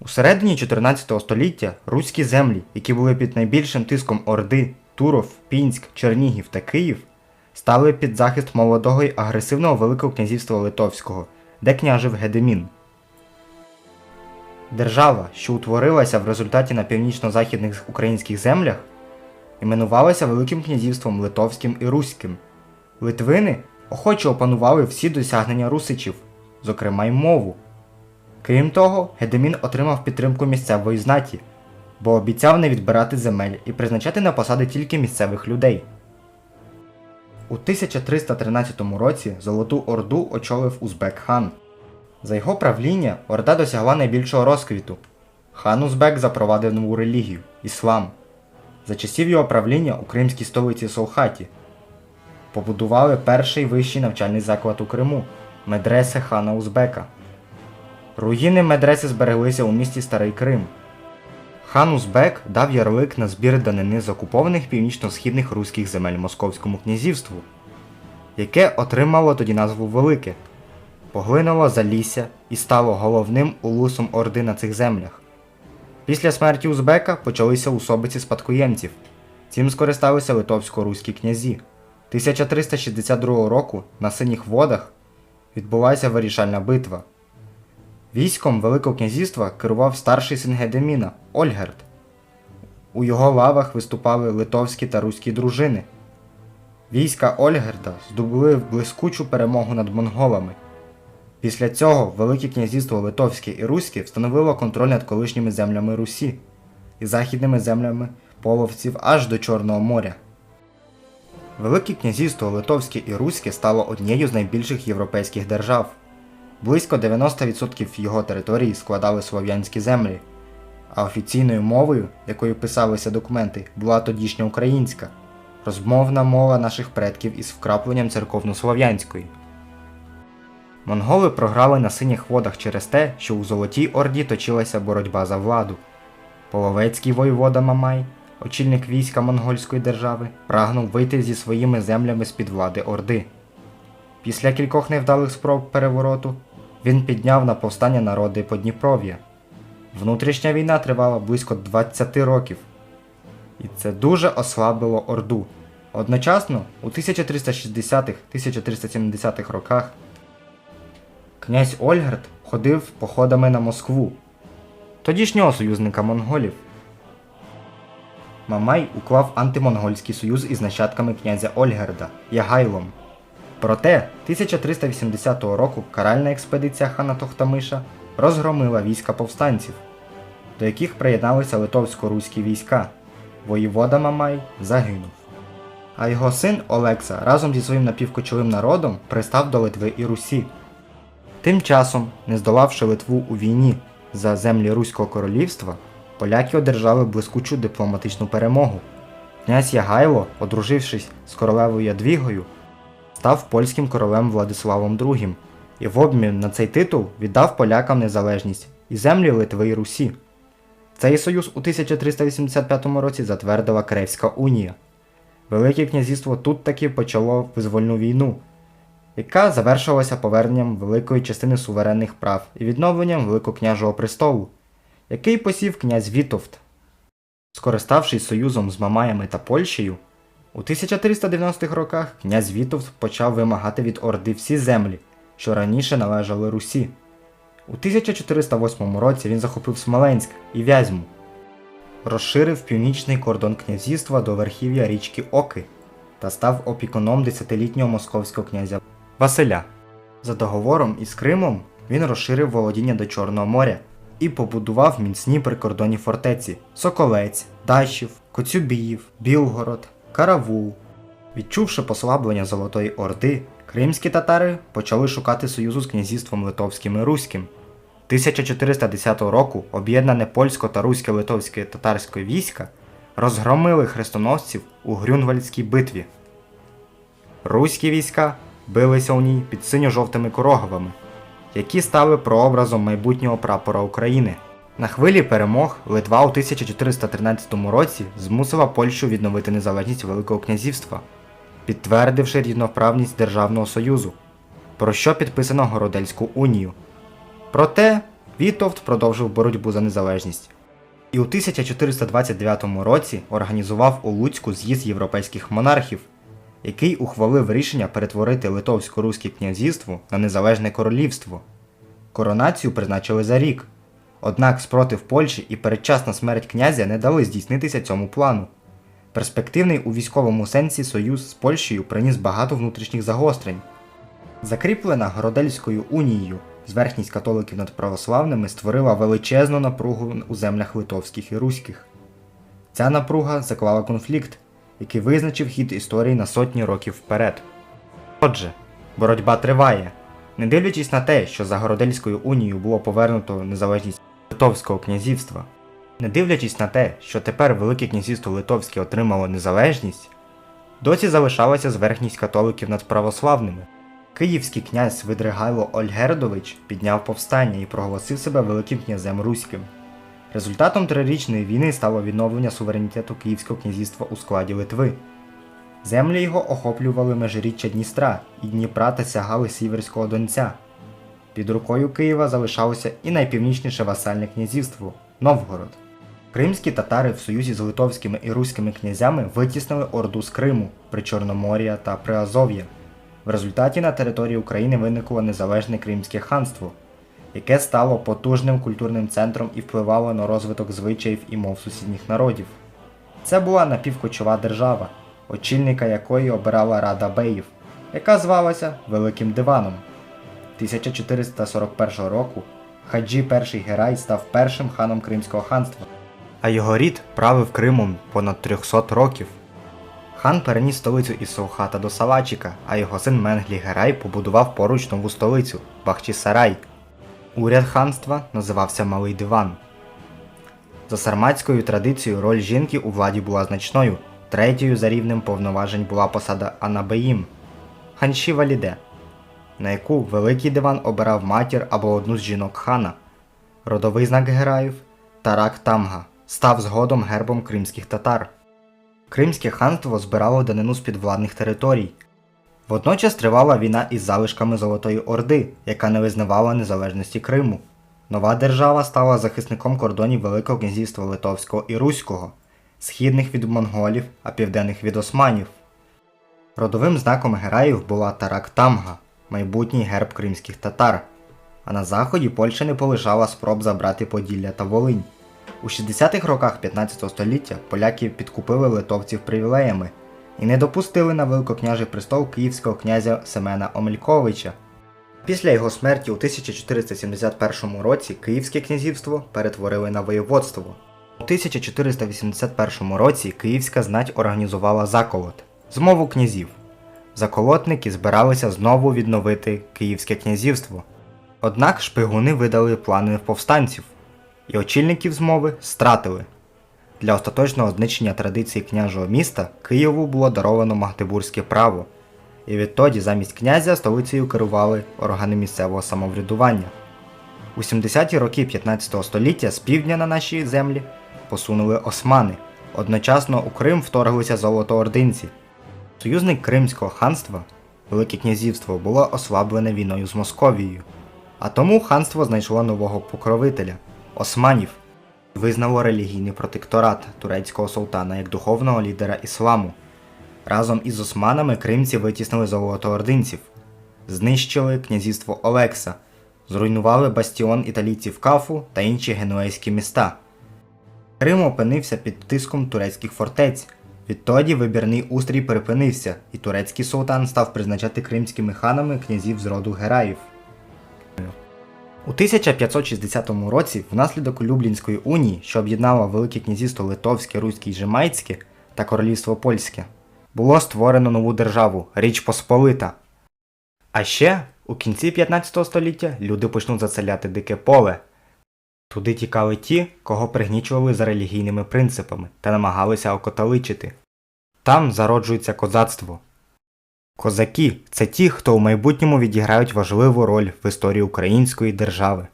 У середині 14 століття руські землі, які були під найбільшим тиском Орди, Туров, Пінськ, Чернігів та Київ, стали під захист молодого й агресивного Великого князівства Литовського, де княжив Гедемін. Держава, що утворилася в результаті на північно-західних українських землях, іменувалася Великим князівством Литовським і Руським. Литвини охоче опанували всі досягнення русичів, зокрема й мову. Крім того, Гедемін отримав підтримку місцевої знаті, бо обіцяв не відбирати земель і призначати на посади тільки місцевих людей. У 1313 році Золоту Орду очолив Узбек хан. За його правління Орда досягла найбільшого розквіту. Хан Узбек запровадив нову релігію іслам. За часів його правління у кримській столиці Солхаті побудували перший вищий навчальний заклад у Криму медресе хана Узбека. Руїни медреси збереглися у місті Старий Крим. Хан Узбек дав ярлик на збір данини з окупованих північно-східних руських земель Московському князівству, яке отримало тоді назву Велике, поглинуло Залісся і стало головним улусом Орди на цих землях. Після смерті Узбека почалися усобиці спадкоємців. Цим скористалися литовсько-руські князі. 1362 року на синіх водах відбулася вирішальна битва. Військом Великого князівства керував старший син Гедеміна Ольгерд. У його лавах виступали литовські та руські дружини. Війська Ольгерда здобули блискучу перемогу над монголами. Після цього Велике князівство Литовське і Руське встановило контроль над колишніми землями Русі і західними землями половців аж до Чорного моря. Велике князівство Литовське і Руське стало однією з найбільших європейських держав. Близько 90% його території складали слов'янські землі, а офіційною мовою, якою писалися документи, була тодішня українська, розмовна мова наших предків із вкрапленням церковнослов'янської. Монголи програли на синіх водах через те, що у Золотій Орді точилася боротьба за владу. Половецький воєвода Мамай, очільник війська монгольської держави, прагнув вийти зі своїми землями з-під влади Орди. Після кількох невдалих спроб перевороту він підняв на повстання народи Подніпров'я. Внутрішня війна тривала близько 20 років, і це дуже ослабило Орду. Одночасно, у 1360-1370-х роках князь Ольгерд ходив походами на Москву, тодішнього союзника монголів. Мамай уклав антимонгольський союз із нащадками князя Ольгерда Ягайлом. Проте 1380 року каральна експедиція хана Тохтамиша розгромила війська повстанців, до яких приєдналися литовсько-руські війська. Воєвода Мамай загинув. А його син Олекса разом зі своїм напівкочовим народом пристав до Литви і Русі. Тим часом, не здолавши Литву у війні за землі Руського королівства, поляки одержали блискучу дипломатичну перемогу. Князь Ягайло, одружившись з королевою Ядвігою, став польським королем Владиславом II і в обмін на цей титул віддав полякам незалежність і землі Литви і Русі. Цей союз у 1385 році затвердила Кревська унія. Велике князівство тут таки почало визвольну війну, яка завершилася поверненням великої частини суверенних прав і відновленням Великокняжого престолу, який посів князь Вітовт. Скориставшись союзом з Мамаями та Польщею, у 1390-х роках князь Вітовт почав вимагати від Орди всі землі, що раніше належали Русі. У 1408 році він захопив Смоленськ і Вязьму, розширив північний кордон князівства до верхів'я річки Оки та став опікуном десятилітнього московського князя Василя. За договором із Кримом він розширив володіння до Чорного моря і побудував міцні прикордонні фортеці Соколець, Дачів, Коцюбіїв, Білгород, Каравул. Відчувши послаблення Золотої Орди, кримські татари почали шукати союзу з князівством Литовським і Руським. 1410 року об'єднане польсько та руське литовське татарське війська розгромили хрестоносців у Грюнвальдській битві. Руські війська билися у ній під синьо-жовтими короговами, які стали прообразом майбутнього прапора України. На хвилі перемог Литва у 1413 році змусила Польщу відновити незалежність Великого князівства, підтвердивши рівноправність Державного Союзу, про що підписано Городельську унію. Проте Вітовт продовжив боротьбу за незалежність. І у 1429 році організував у Луцьку з'їзд європейських монархів, який ухвалив рішення перетворити Литовсько-Руське князівство на незалежне королівство. Коронацію призначили за рік. Однак спротив Польщі і передчасна смерть князя не дали здійснитися цьому плану. Перспективний у військовому сенсі союз з Польщею приніс багато внутрішніх загострень. Закріплена Городельською унією, зверхність католиків над православними створила величезну напругу у землях литовських і руських. Ця напруга заклала конфлікт, який визначив хід історії на сотні років вперед. Отже, боротьба триває. Не дивлячись на те, що за Городельською унією було повернуто незалежність Литовського князівства, не дивлячись на те, що тепер Велике князівство Литовське отримало незалежність, досі залишалася зверхність католиків над православними. Київський князь Видригайло Ольгердович підняв повстання і проголосив себе Великим князем Руським. Результатом трирічної війни стало відновлення суверенітету Київського князівства у складі Литви. Землі його охоплювали межиріччя Дністра і Дніпра та сягали Сіверського Донця. Під рукою Києва залишалося і найпівнічніше васальне князівство Новгород. Кримські татари в союзі з литовськими і руськими князями витіснили Орду з Криму, Причорномор'я та Приазов'я. В результаті на території України виникло незалежне Кримське ханство, яке стало потужним культурним центром і впливало на розвиток звичаїв і мов сусідніх народів. Це була напівкочова держава, очільника якої обирала Рада Беїв, яка звалася Великим Диваном. 1441 року Хаджі І Герай став першим ханом Кримського ханства, а його рід правив Кримом понад 300 років. Хан переніс столицю із Саухата до Салачіка, а його син Менглі Герай побудував поруч нову столицю Бахчисарай. Уряд ханства називався Малий Диван. За сарматською традицією роль жінки у владі була значною. Третьою за рівнем повноважень була посада Анабеїм Ханші Валіде, на яку Великий Диван обирав матір або одну з жінок хана. Родовий знак гераїв Тарак Тамга став згодом гербом кримських татар. Кримське ханство збирало данину з підвладних територій. Водночас тривала війна із залишками Золотої Орди, яка не визнавала незалежності Криму. Нова держава стала захисником кордонів Великого князівства Литовського і Руського, східних від монголів, а південних від османів. Родовим знаком гераїв була Тарак Тамга, майбутній герб кримських татар. А на заході Польща не полишала спроб забрати Поділля та Волинь. У 60-х роках 15 століття поляки підкупили литовців привілеями і не допустили на великокняжий престол київського князя Семена Омельковича. Після його смерті у 1471 році Київське князівство перетворили на воєводство. У 1481 році Київська знать організувала заколот змову князів. Заколотники збиралися знову відновити Київське князівство. Однак шпигуни видали плани повстанців, і очільників змови стратили. Для остаточного знищення традиції княжого міста Києву було даровано Магдебурзьке право, і відтоді замість князя столицею керували органи місцевого самоврядування. У 70-ті роки 15 століття з півдня на наші землі посунули османи. Одночасно у Крим вторглися золотоординці. Союзник Кримського ханства, Велике князівство, було ослаблене війною з Московією, а тому ханство знайшло нового покровителя османів, визнало релігійний протекторат турецького султана як духовного лідера ісламу. Разом із османами кримці витіснили золотоординців, знищили князівство Олекса, зруйнували бастіон італійців Кафу та інші генуейські міста. Крим опинився під тиском турецьких фортець. Відтоді вибірний устрій припинився, і турецький султан став призначати кримськими ханами князів з роду Гераїв. У 1560 році, внаслідок Люблінської унії, що об'єднала Велике князівство Литовське, Руське і Жемайцьке та Королівство Польське, було створено нову державу Річ Посполита. А ще у кінці 15 століття люди почнуть заселяти дике поле. Туди тікали ті, кого пригнічували за релігійними принципами та намагалися окотоличити Там зароджується козацтво. Козаки це ті, хто у майбутньому відіграють важливу роль в історії української держави.